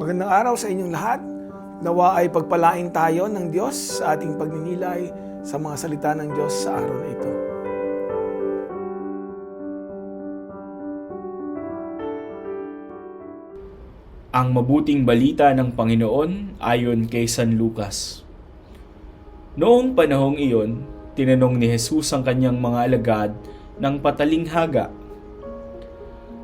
Magandang araw sa inyong lahat. Nawa ay pagpalain tayo ng Diyos sa ating pagninilay sa mga salita ng Diyos sa araw na ito. Ang mabuting balita ng Panginoon ayon kay San Lucas. Noong panahong iyon, tinanong ni Jesus ang kanyang mga alagad ng patalinghaga,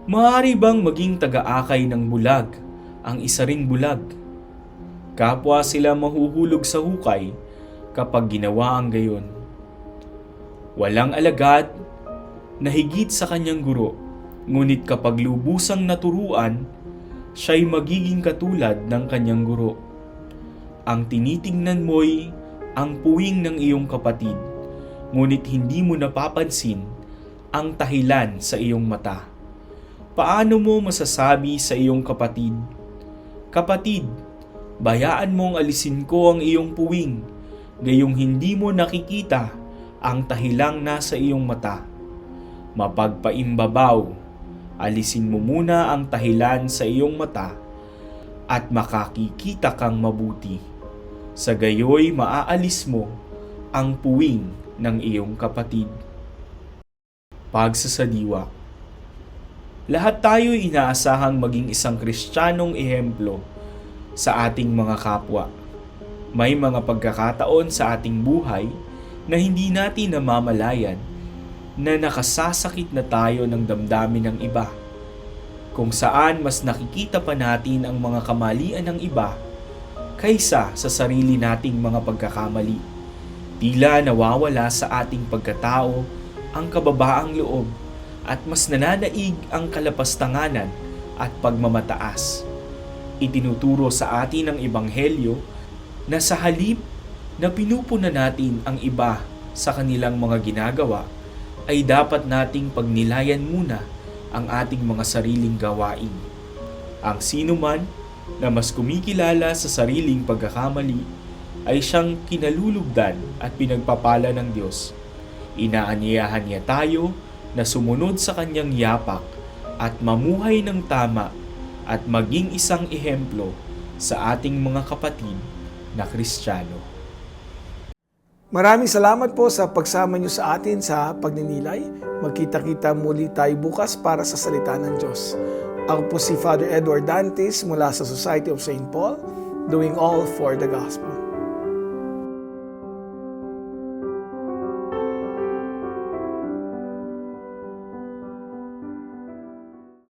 Maaari bang maging taga-akay ng bulag ang isa ring bulag? Kapwa sila mahuhulog sa hukay kapag ginawa ang gayon. Walang alagad na higit sa kanyang guro, ngunit kapag lubusang naturuan, siya'y magiging katulad ng kanyang guro. Ang tinitingnan mo'y ang puwing ng iyong kapatid, ngunit hindi mo napapansin ang tahilan sa iyong mata. Paano mo masasabi sa iyong kapatid, Kapatid, bayaan mong alisin ko ang iyong puwing, gayong hindi mo nakikita ang tahilang nasa iyong mata. Mapagpaimbabaw, alisin mo muna ang tahilan sa iyong mata at makakikita kang mabuti. Sa gayoy maaalis mo ang puwing ng iyong kapatid. Pagsasadiwa Lahat tayo inaasahang maging isang kristyanong ehemplo sa ating mga kapwa. May mga pagkakataon sa ating buhay na hindi natin namamalayan na nakasasakit na tayo ng damdamin ng iba. Kung saan mas nakikita pa natin ang mga kamalian ng iba kaysa sa sarili nating mga pagkakamali. Tila nawawala sa ating pagkatao ang kababaang loob at mas nananaig ang kalapastanganan at pagmamataas. Itinuturo sa atin ng Ebanghelyo na sa halip na pinupuna natin ang iba sa kanilang mga ginagawa, ay dapat nating pagnilayan muna ang ating mga sariling gawain. Ang sino man na mas kumikilala sa sariling pagkakamali ay siyang kinalulugdan at pinagpapala ng Diyos. Inaanyayahan niya tayo na sumunod sa kanyang yapak at mamuhay ng tama at maging isang ehemplo sa ating mga kapatid na Kristiyano. Maraming salamat po sa pagsama niyo sa atin sa pagninilay. Magkita-kita muli tayo bukas para sa salita ng Diyos. Ako po si Father Edward Dantes mula sa Society of St. Paul, doing all for the gospel.